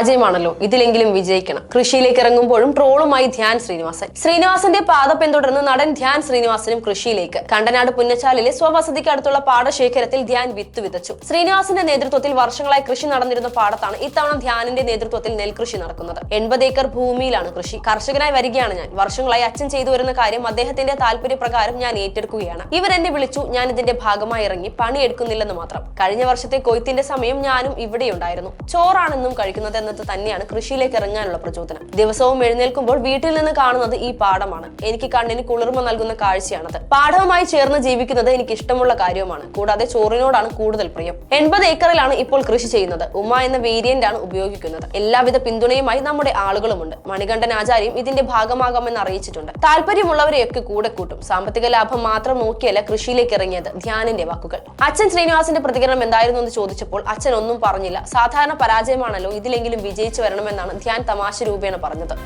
പരാജയമാണല്ലോ. ഇതിലെങ്കിലും വിജയിക്കണം. കൃഷിയിലേക്ക് ഇറങ്ങുമ്പോഴും ട്രോളുമായി ധ്യാൻ ശ്രീനിവാസൻ. ശ്രീനിവാസന്റെ പാത പിന്തുടർന്ന് നടൻ ധ്യാൻ ശ്രീനിവാസനും കൃഷിയിലേക്ക്. കണ്ടനാട് പുന്നച്ചാലിലെ സ്വവസതിക്ക് അടുത്തുള്ള പാടശേഖരത്തിൽ ധ്യാൻ വിത്ത് വിതച്ചു. ശ്രീനിവാസന്റെ നേതൃത്വത്തിൽ വർഷങ്ങളായി കൃഷി നടന്നിരുന്ന പാടത്താണ് ഇത്തവണ ധ്യാനിന്റെ നേതൃത്വത്തിൽ നെൽകൃഷി നടക്കുന്നത്. എൺപത് ഏക്കർ ഭൂമിയിലാണ് കൃഷി. കർഷകനായി വരികയാണ് ഞാൻ. വർഷങ്ങളായി അച്ഛൻ ചെയ്തു വരുന്ന കാര്യം അദ്ദേഹത്തിന്റെ താല്പര്യപ്രകാരം ഞാൻ ഏറ്റെടുക്കുകയാണ്. ഇവരെന്നെ വിളിച്ചു ഞാൻ ഇതിന്റെ ഭാഗമായി ഇറങ്ങി പണിയെടുക്കുന്നില്ലെന്ന് മാത്രം. കഴിഞ്ഞ വർഷത്തെ കൊയ്ത്തിന്റെ സമയം ഞാനും ഇവിടെയുണ്ടായിരുന്നു. ചോറാണെന്നും കഴിക്കുന്നത് എന്നത് തന്നെയാണ് കൃഷിയിലേക്ക് ഇറങ്ങാനുള്ള പ്രചോദനം. ദിവസവും എഴുന്നേൽക്കുമ്പോൾ വീട്ടിൽ നിന്ന് കാണുന്നത് ഈ പാടമാണ് എനിക്ക് കണ്ണിന് കുളിർമ നൽകുന്ന കാഴ്ചയാണത്. പാടവുമായി ചേർന്ന് ജീവിക്കുന്നത് എനിക്ക് ഇഷ്ടമുള്ള കാര്യവുമാണ്. കൂടാതെ ചോറിനോടാണ് കൂടുതൽ പ്രിയം. എൺപത് ഏക്കറിലാണ് ഇപ്പോൾ കൃഷി ചെയ്യുന്നത്. ഉമ്മ എന്ന വേരിയന്റ് ആണ് ഉപയോഗിക്കുന്നത്. എല്ലാവിധ പിന്തുണയുമായി നമ്മുടെ ആളുകളുമുണ്ട്. മണികണ്ഠൻ ആചാര്യം ഇതിന്റെ ഭാഗമാകാമെന്ന് അറിയിച്ചിട്ടുണ്ട്. താല്പര്യമുള്ളവരെയൊക്കെ കൂടെ കൂട്ടും. സാമ്പത്തിക ലാഭം മാത്രം നോക്കിയല്ല കൃഷിയിലേക്ക് ഇറങ്ങിയത് ധ്യാനിന്റെ വാക്കുകൾ. അച്ഛൻ ശ്രീനിവാസിന്റെ പ്രതികരണം എന്തായിരുന്നു എന്ന് ചോദിച്ചപ്പോൾ അച്ഛൻ ഒന്നും പറഞ്ഞില്ല. സാധാരണ പരാജയമാണല്ലോ ഇതിലെങ്കിലും വിജയിച്ചു വരണമെന്നാണ് ധ്യാൻ തമാശ രൂപേണ പറഞ്ഞത്.